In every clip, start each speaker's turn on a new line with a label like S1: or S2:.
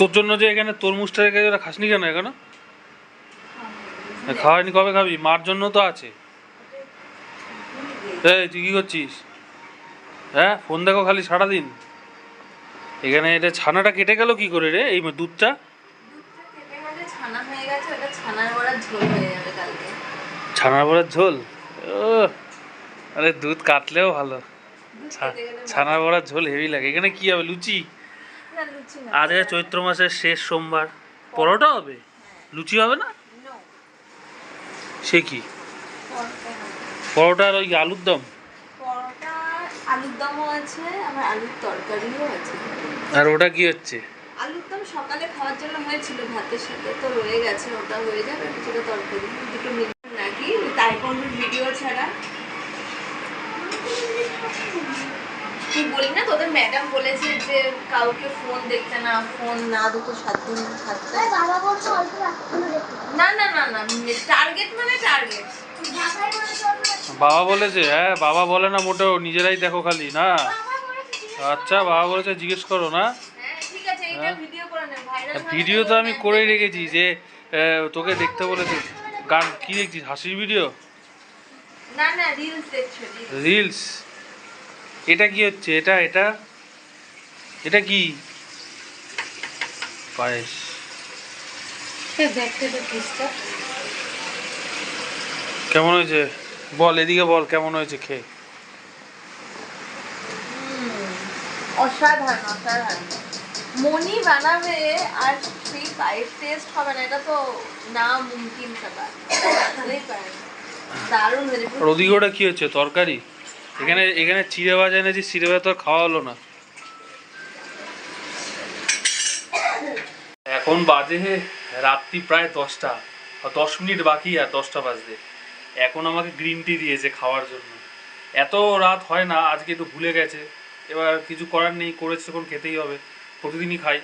S1: তোর জন্য যে এখানে তরমুজটা রেখে ওরা খাসনি কেন এখানে? খাওয়ানি কবে খাবি? মার জন্য তো আছে। এই তুই কি করছিস? হ্যাঁ ফোন দেখো খালি সারাদিন। এখানে এটা ছানাটা কেটে গেল কি করে রে এই দুধটা?
S2: ছানার বড়ার ঝোল
S1: ও আরে দুধ কাটলেও ভালো। ছানার বড়ার ঝোল হেভি লাগে। এখানে কি হবে লুচি? আজকে চৈত্র মাসের শেষ সোমবার। পরোটা হবে? লুচি হবে না? সে কি?
S2: পরোটা
S1: আর ওই আলুর দম?
S2: আলুর দমও আছে আবার আলুর তরকারিও আছে।
S1: আর ওটা কি হচ্ছে?
S2: আলুর দম সকালে খাওয়ার জন্য হয়েছিল ভাতের সাথে তো রয়ে গেছে ওটা হয়ে যাবে কিছুটা তরকারি। দুটো মিলে নাকি তাইকন্ডুর ভিডিও ছাড়া তুই বলি না তোদের ম্যাডাম বলেছে যে কাউকে ফোন দেখতে না ফোন না দুটো সাত দিন থাকতে।
S3: বাবা বলছে অল্প রাখতে
S2: না না না না টার্গেট মানে টার্গেট
S1: বাবা বলেছে হ্যাঁ বাবা বলে না মোটেও নিজেরাই দেখো খালি না? আচ্ছা বাবা বলেছে জিজ্ঞেস করো না?
S2: হ্যাঁ ঠিক আছে এইটা ভিডিও করে নে ভাইরাল
S1: ভিডিও তো আমি করেই রেখেছি যে তোকে দেখতে বলেছি। গান কি দেখছিস? হাসির ভিডিও
S2: না না রিলস দেখছ
S1: রিলস এটা কি হচ্ছে? এটা এটা এটা কি? পায়েস। কেমন হয়েছে? বল এদিকে বল কেমন হয়েছে খেয়ে
S2: অসাধারণ অসাধারণ। মনি বানাবে আর সেই পায়ের টেস্ট হবে না এটা তো না মুমকিন ব্যাপার। দারুণ হয়েছে।
S1: ওদিকে ওটা কি হচ্ছে? তরকারি? এখানে এখানে চিড়ে ভাজা এনেছি, চিড়ে ভাজা তো খাওয়া হলো না। এখন বাজে রাত্রি প্রায় দশটা দশ মিনিট বাকি আর দশটা বাজতে এখন আমাকে গ্রিন টি দিয়েছে খাওয়ার জন্য। এত রাত হয় না, আজকে একটু ভুলে গেছে। এবার কিছু করার নেই, করেছে যখন খেতেই হবে, প্রতিদিনই খাই।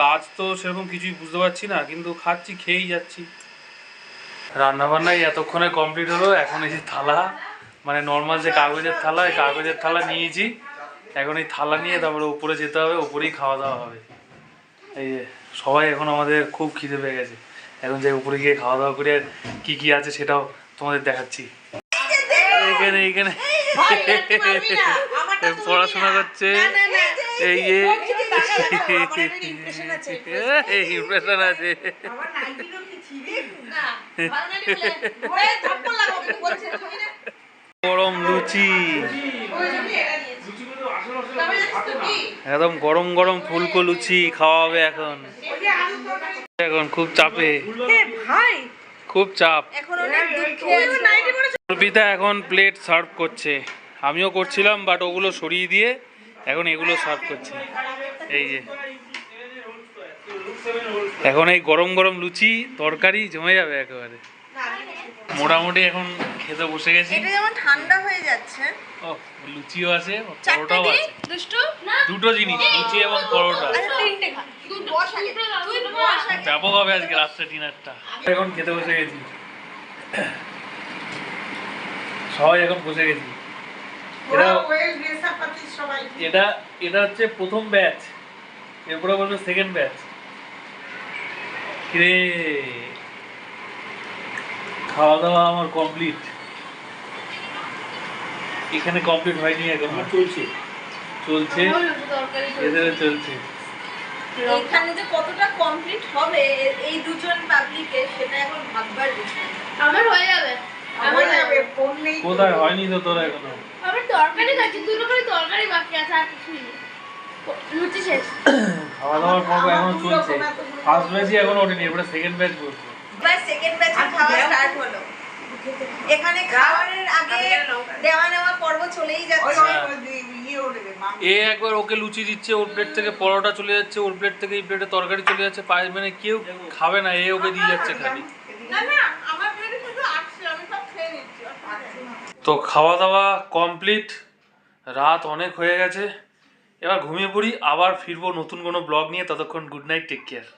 S1: কাজ তো সেরকম কিছুই বুঝতে পারছি না, কিন্তু খাচ্ছি, খেয়েই যাচ্ছি। রান্নাবান্নাই এতক্ষণে কমপ্লিট হলো, এখন যে থালা। মানে নর্মাল যে কাগজের থালা এই কাগজের থালা নিয়েছি। এখন এই থালা নিয়ে তারপরে উপরে যেতে হবে, উপরেই খাওয়া দাওয়া হবে। এই যে, সবাই এখন আমাদের খুব খিদে পেয়ে গেছে। এখন যে উপরে গিয়ে খাওয়া দাওয়া করে আর কি কি আছে সেটাও তোমাদের দেখাচ্ছি। এখানে এখানে পড়াশোনা করছে। এই যে আছে। গরম লুচি। একদম গরম গরম ফুলকো লুচি খাওয়া হবে এখন। এখন খুব চাপে। খুব চাপ। অর্পিতা এখন প্লেট সার্ভ করছে। আমিও করছিলাম বাট ওগুলো সরিয়ে দিয়ে এখন এগুলো সার্ভ করছে। এই যে। এখন এই গরম গরম লুচি তরকারি জমে যাবে একেবারে। মোটামুটি এখন খেতে বসে গেছি।
S2: এটা যেমন ঠান্ডা হয়ে যাচ্ছে।
S1: ও লুচিও আছে পরোটাও আছে।
S2: দুষ্টু?
S1: দুটো জিনিস লুচি এবং পরোটা।
S2: আচ্ছা তিনটে খা। তুই বস আগে। তুই বস আগে।
S1: ব্যাপক হবে আজকে রাত্রে ডিনারটা? এখন খেতে বসে গেছি। সবাই এখন বসে গেছি। এটা এটা এটা হচ্ছে প্রথম ব্যাচ। এরপরে বলবে সেকেন্ড ব্যাচ রে খাওয়া দাওয়া আমার কমপ্লিট এখানে কমপ্লিট হয়নি এখন। চলছে। চলছে? এদের চলছে।
S2: এখানে যে কতটা কমপ্লিট হবে এই দুজন পাবলিকে সেটা এখন ভাববার বিষয়।
S4: আমার হয়ে যাবে। আমার
S1: কোথায়? হয়নি তো তোরা এখনও।
S4: আমার তরকারি খাচ্ছি দুটো করে তরকারি বাকি আছে আর কিছুই নেই। লুচি শেষ।
S1: খাওয়া দাওয়ার পর্ব এখন চলছে। ফার্স্ট ব্যাচই এখন ওঠেনি এবারে সেকেন্ড ব্যাচ বসবে।
S2: সেকেন্ড ব্যাচের খাওয়া হলো। এখানে খাওয়ারের আগে দেওয়া নেওয়া পর্ব চলেই যাচ্ছে।
S1: এ একবার ওকে লুচি দিচ্ছে ওর প্লেট থেকে পরোটা চলে যাচ্ছে ওর প্লেট থেকে এই প্লেটে তরকারি চলে যাচ্ছে পায়ে মানে কেউ খাবে না এ ওকে দিয়ে যাচ্ছে খালি।
S2: না না আমার প্লেটে শুধু আসছে আমি সব খেয়ে নিচ্ছি
S1: তো খাওয়া দাওয়া কমপ্লিট রাত অনেক হয়ে গেছে। এবার ঘুমিয়ে পড়ি আবার ফিরবো নতুন কোনো ব্লগ নিয়ে ততক্ষণ গুড নাইট টেক কেয়ার